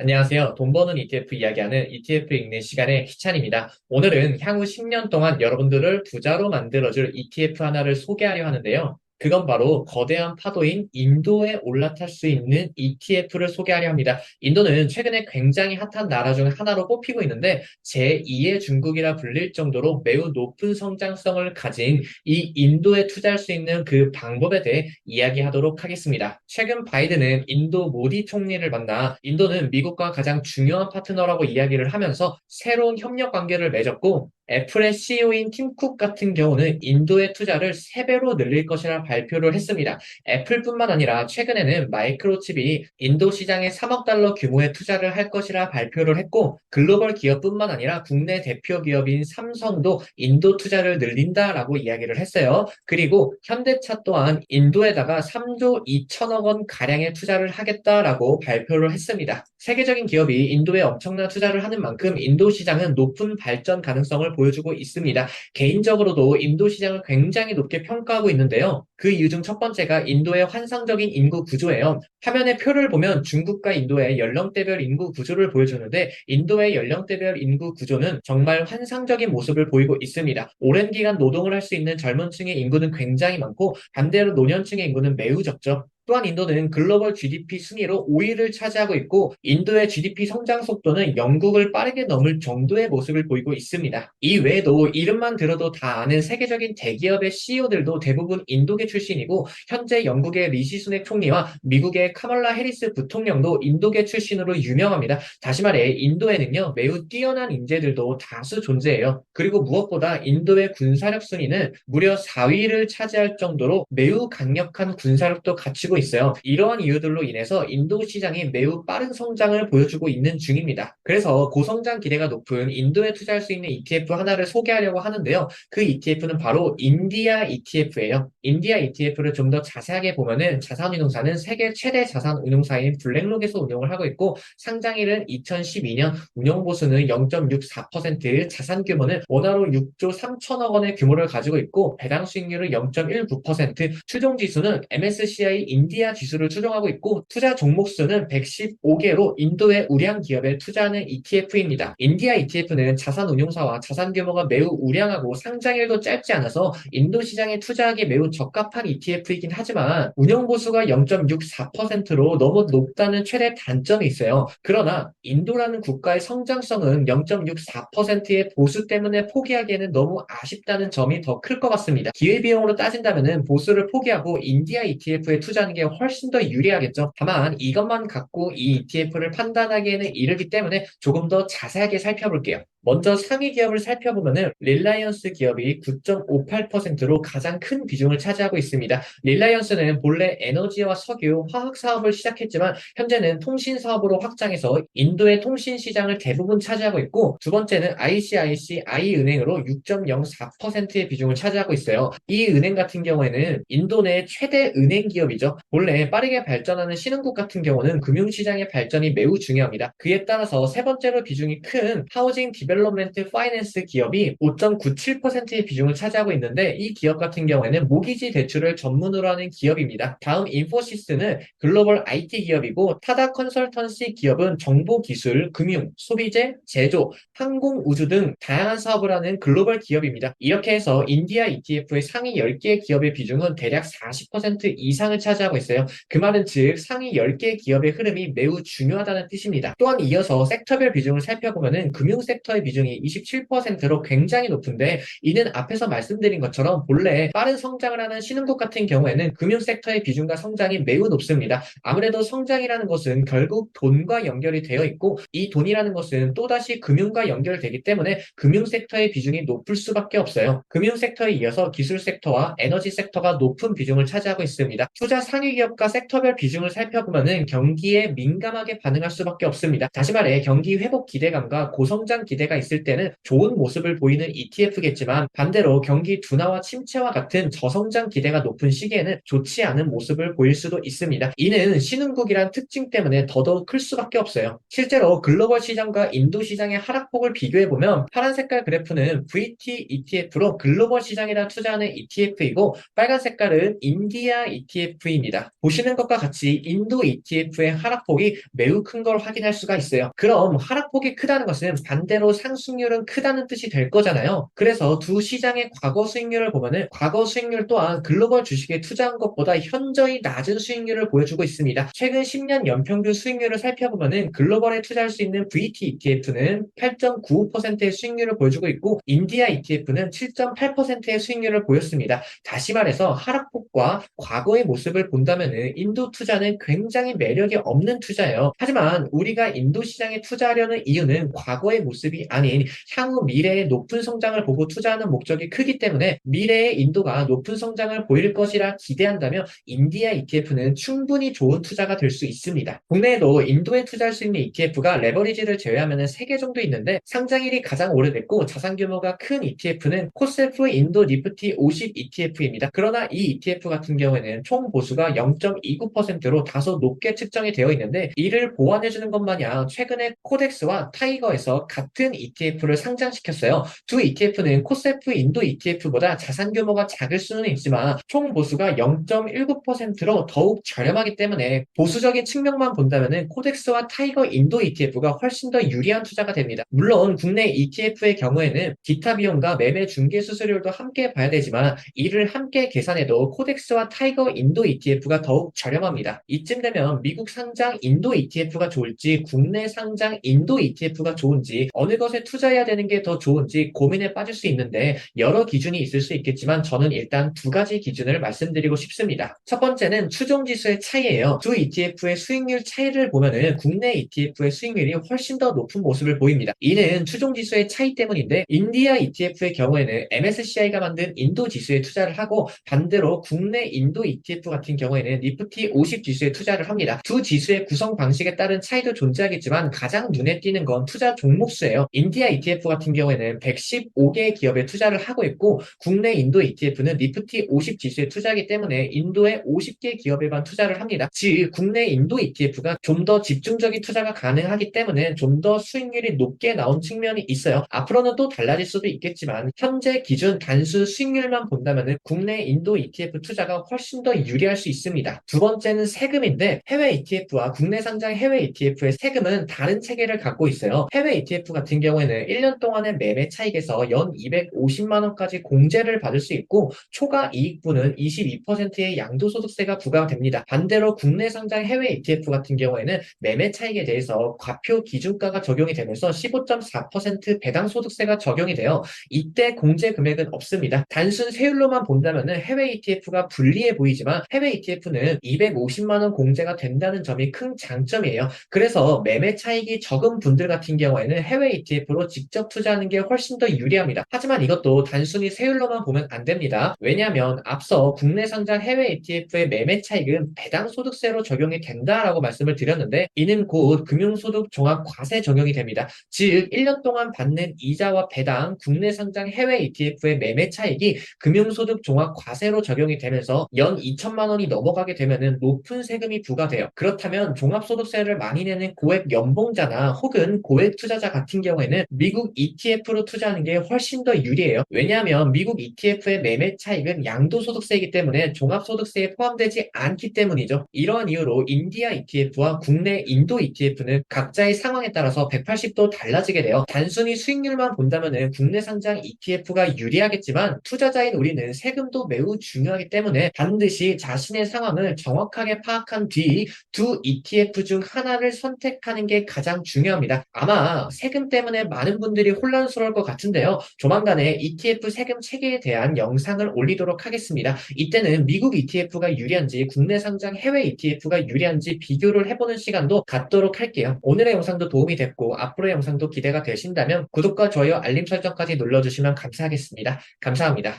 안녕하세요. 돈 버는 ETF 이야기하는 ETF 읽는 시간의 희찬입니다. 오늘은 향후 10년 동안 여러분들을 부자로 만들어줄 ETF 하나를 소개하려 하는데요. 그건 바로 거대한 파도인 인도에 올라탈 수 있는 ETF를 소개하려 합니다. 인도는 최근에 굉장히 핫한 나라 중 하나로 뽑히고 있는데 제2의 중국이라 불릴 정도로 매우 높은 성장성을 가진 이 인도에 투자할 수 있는 그 방법에 대해 이야기하도록 하겠습니다. 최근 바이든은 인도 모디 총리를 만나 인도는 미국과 가장 중요한 파트너라고 이야기를 하면서 새로운 협력 관계를 맺었고 애플의 CEO인 팀쿡 같은 경우는 인도의 투자를 3배로 늘릴 것이라 발표를 했습니다. 애플뿐만 아니라 최근에는 마이크로칩이 인도 시장에 3억 달러 규모의 투자를 할 것이라 발표를 했고 글로벌 기업뿐만 아니라 국내 대표 기업인 삼성도 인도 투자를 늘린다라고 이야기를 했어요. 그리고 현대차 또한 인도에다가 3조 2천억 원 가량의 투자를 하겠다라고 발표를 했습니다. 세계적인 기업이 인도에 엄청난 투자를 하는 만큼 인도 시장은 높은 발전 가능성을 보여주고 있습니다. 개인적으로도 인도 시장을 굉장히 높게 평가하고 있는데요. 그 이유 중 첫 번째가 인도의 환상적인 인구 구조예요. 화면의 표를 보면 중국과 인도의 연령대별 인구 구조를 보여주는데 인도의 연령대별 인구 구조는 정말 환상적인 모습을 보이고 있습니다. 오랜 기간 노동을 할 수 있는 젊은 층의 인구는 굉장히 많고 반대로 노년층의 인구는 매우 적죠. 또한 인도는 글로벌 GDP 순위로 5위를 차지하고 있고 인도의 GDP 성장 속도는 영국을 빠르게 넘을 정도의 모습을 보이고 있습니다. 이 외에도 이름만 들어도 다 아는 세계적인 대기업의 CEO들도 대부분 인도계 출신이고 현재 영국의 리시 수넥 총리와 미국의 카멀라 해리스 부통령도 인도계 출신으로 유명합니다. 다시 말해 인도에는요 매우 뛰어난 인재들도 다수 존재해요. 그리고 무엇보다 인도의 군사력 순위는 무려 4위를 차지할 정도로 매우 강력한 군사력도 갖추고 있어요. 이러한 이유들로 인해서 인도 시장이 매우 빠른 성장을 보여주고 있는 중입니다. 그래서 고성장 기대가 높은 인도에 투자할 수 있는 ETF 하나를 소개하려고 하는데요. 그 ETF는 바로 인디아 ETF예요. 인디아 ETF를 좀 더 자세하게 보면은 자산운용사는 세계 최대 자산운용사인 블랙록에서 운용을 하고 있고 상장일은 2012년 운용 보수는 0.64% 자산 규모는 원화로 6조 3천억 원의 규모를 가지고 있고 배당 수익률은 0.19% 추종 지수는 MSCI 인디 아 지수를 추종하고 있고 투자 종목 수는 115개로 인도의 우량 기업에 투자하는 ETF입니다. 인디아 ETF는 자산 운용사와 자산 규모가 매우 우량하고 상장일도 짧지 않아서 인도 시장에 투자하기 매우 적합한 ETF이긴 하지만 운용 보수가 0.64%로 너무 높다는 최대 단점이 있어요. 그러나 인도라는 국가의 성장성은 0.64%의 보수 때문에 포기하기에는 너무 아쉽다는 점이 더 클 것 같습니다. 기회비용으로 따진다면 보수를 포기하고 인디아 ETF에 투자하는 게 훨씬 더 유리하겠죠. 다만 이것만 갖고 이 ETF를 판단하기에는 이르기 때문에 조금 더 자세하게 살펴볼게요. 먼저 상위 기업을 살펴보면은 릴라이언스 기업이 9.58%로 가장 큰 비중을 차지하고 있습니다. 릴라이언스는 본래 에너지와 석유, 화학 사업을 시작했지만 현재는 통신 사업으로 확장해서 인도의 통신 시장을 대부분 차지하고 있고 두 번째는 ICICI 은행으로 6.04%의 비중을 차지하고 있어요. 이 은행 같은 경우에는 인도 내 최대 은행 기업이죠. 본래 빠르게 발전하는 신흥국 같은 경우는 금융 시장의 발전이 매우 중요합니다. 그에 따라서 세 번째로 비중이 큰 하우징 디 벨롭멘트 파이낸스 기업이 5.97%의 비중을 차지하고 있는데 이 기업 같은 경우에는 모기지 대출을 전문으로 하는 기업입니다. 다음 인포시스는 글로벌 IT 기업이고 타다 컨설턴시 기업은 정보 기술, 금융, 소비재, 제조, 항공, 우주 등 다양한 사업을 하는 글로벌 기업입니다. 이렇게 해서 인디아 ETF의 상위 10개 기업의 비중은 대략 40% 이상을 차지하고 있어요. 그 말은 즉 상위 10개 기업의 흐름이 매우 중요하다는 뜻입니다. 또한 이어서 섹터별 비중을 살펴보면은 금융 섹터의 비중이 27%로 굉장히 높은데 이는 앞에서 말씀드린 것처럼 본래 빠른 성장을 하는 신흥국 같은 경우에는 금융 섹터의 비중과 성장이 매우 높습니다. 아무래도 성장이라는 것은 결국 돈과 연결이 되어 있고 이 돈이라는 것은 또다시 금융과 연결되기 때문에 금융 섹터의 비중이 높을 수밖에 없어요. 금융 섹터에 이어서 기술 섹터와 에너지 섹터가 높은 비중을 차지하고 있습니다. 투자 상위 기업과 섹터별 비중을 살펴보면은 경기에 민감하게 반응할 수밖에 없습니다. 다시 말해 경기 회복 기대감과 고성장 기대감 기대가 있을 때는 좋은 모습을 보이는 ETF겠지만 반대로 경기 둔화와 침체와 같은 저성장 기대가 높은 시기에는 좋지 않은 모습을 보일 수도 있습니다. 이는 신흥국이란 특징 때문에 더더욱 클 수밖에 없어요. 실제로 글로벌 시장과 인도 시장의 하락폭을 비교해보면 파란 색깔 그래프는 VT ETF로 글로벌 시장에다 투자하는 ETF이고 빨간 색깔은 인디아 ETF입니다. 보시는 것과 같이 인도 ETF의 하락폭이 매우 큰 걸 확인할 수가 있어요. 그럼 하락폭이 크다는 것은 반대로 상승률은 크다는 뜻이 될 거잖아요. 그래서 두 시장의 과거 수익률을 보면은 과거 수익률 또한 글로벌 주식에 투자한 것보다 현저히 낮은 수익률을 보여주고 있습니다. 최근 10년 연평균 수익률을 살펴보면은 글로벌에 투자할 수 있는 VT ETF는 8.95%의 수익률을 보여주고 있고 인디아 ETF는 7.8%의 수익률을 보였습니다. 다시 말해서 하락폭과 과거의 모습을 본다면은 인도 투자는 굉장히 매력이 없는 투자예요. 하지만 우리가 인도 시장에 투자하려는 이유는 과거의 모습이 아닌 향후 미래의 높은 성장을 보고 투자하는 목적이 크기 때문에 미래의 인도가 높은 성장을 보일 것이라 기대한다면 인디아 ETF는 충분히 좋은 투자가 될 수 있습니다. 국내에도 인도에 투자할 수 있는 ETF가 레버리지를 제외하면 3개 정도 있는데 상장일이 가장 오래됐고 자산 규모가 큰 ETF는 코셀프 인도 니프티 50 ETF입니다. 그러나 이 ETF 같은 경우에는 총 보수가 0.29%로 다소 높게 측정이 되어 있는데 이를 보완해주는 것 마냥 최근에 코덱스와 타이거에서 같은 ETF를 상장시켰어요. 두 ETF는 코셀프 인도 ETF보다 자산 규모가 작을 수는 있지만 총 보수가 0.19%로 더욱 저렴하기 때문에 보수적인 측면만 본다면 코덱스와 타이거 인도 ETF가 훨씬 더 유리한 투자가 됩니다. 물론 국내 ETF의 경우에는 기타 비용과 매매 중개 수수료도 함께 봐야 되지만 이를 함께 계산해도 코덱스와 타이거 인도 ETF가 더욱 저렴합니다. 이쯤 되면 미국 상장 인도 ETF가 좋을지 국내 상장 인도 ETF가 좋은지 어느 것에 투자해야 되는 게 더 좋은지 고민에 빠질 수 있는데 여러 기준이 있을 수 있겠지만 저는 일단 두 가지 기준을 말씀드리고 싶습니다. 첫 번째는 추종 지수의 차이예요. 두 ETF의 수익률 차이를 보면은 국내 ETF의 수익률이 훨씬 더 높은 모습을 보입니다. 이는 추종 지수의 차이 때문인데 인디아 ETF의 경우에는 MSCI가 만든 인도 지수에 투자를 하고 반대로 국내 인도 ETF 같은 경우에는 니프티 50 지수에 투자를 합니다. 두 지수의 구성 방식에 따른 차이도 존재하겠지만 가장 눈에 띄는 건 투자 종목 수예요. 인디아 ETF 같은 경우에는 115개의 기업에 투자를 하고 있고 국내 인도 ETF는 니프티 50 지수에 투자하기 때문에 인도의 50개 기업에만 투자를 합니다. 즉 국내 인도 ETF가 좀 더 집중적인 투자가 가능하기 때문에 좀 더 수익률이 높게 나온 측면이 있어요. 앞으로는 또 달라질 수도 있겠지만 현재 기준 단순 수익률만 본다면 국내 인도 ETF 투자가 훨씬 더 유리할 수 있습니다. 두 번째는 세금인데 해외 ETF와 국내 상장 해외 ETF의 세금은 다른 체계를 갖고 있어요. 해외 ETF 같은 경우 에는 1년 동안의 매매 차익에서 연 250만 원까지 공제를 받을 수 있고 초과 이익분은 22%의 양도소득세가 부과됩니다. 반대로 국내 상장 해외 ETF 같은 경우에는 매매 차익에 대해서 과표 기준가가 적용이 되면서 15.4% 배당 소득세가 적용이 되어 이때 공제 금액은 없습니다. 단순 세율로만 본다면 해외 ETF가 불리해 보이지만 해외 ETF는 250만 원 공제가 된다는 점이 큰 장점이에요. 그래서 매매 차익이 적은 분들 같은 경우에는 해외 ETF 로 직접 투자하는 게 훨씬 더 유리합니다. 하지만 이것도 단순히 세율로만 보면 안 됩니다. 왜냐하면 앞서 국내 상장 해외 ETF의 매매 차익은 배당 소득세로 적용이 된다라고 말씀을 드렸는데 이는 곧 금융소득 종합 과세 적용이 됩니다. 즉 1년 동안 받는 이자와 배당 국내 상장 해외 ETF의 매매 차익이 금융소득 종합 과세로 적용이 되면서 연 2천만 원이 넘어가게 되면은 높은 세금이 부과돼요. 그렇다면 종합소득세를 많이 내는 고액 연봉자나 혹은 고액 투자자 같은 경우 에는 미국 ETF로 투자하는 게 훨씬 더 유리해요. 왜냐하면 미국 ETF의 매매 차익은 양도소득세이기 때문에 종합소득세에 포함되지 않기 때문이죠. 이러한 이유로 인디아 ETF와 국내 인도 ETF는 각자의 상황에 따라서 180도 달라지게 돼요. 단순히 수익률만 본다면 국내 상장 ETF가 유리하겠지만 투자자인 우리는 세금도 매우 중요하기 때문에 반드시 자신의 상황을 정확하게 파악한 뒤 두 ETF 중 하나를 선택하는 게 가장 중요합니다. 아마 세금 때문에 많은 분들이 혼란스러울 것 같은데요. 조만간에 ETF 세금 체계에 대한 영상을 올리도록 하겠습니다. 이때는 미국 ETF가 유리한지 국내 상장 해외 ETF가 유리한지 비교를 해보는 시간도 갖도록 할게요. 오늘의 영상도 도움이 됐고 앞으로의 영상도 기대가 되신다면 구독과 좋아요, 알림 설정까지 눌러주시면 감사하겠습니다. 감사합니다.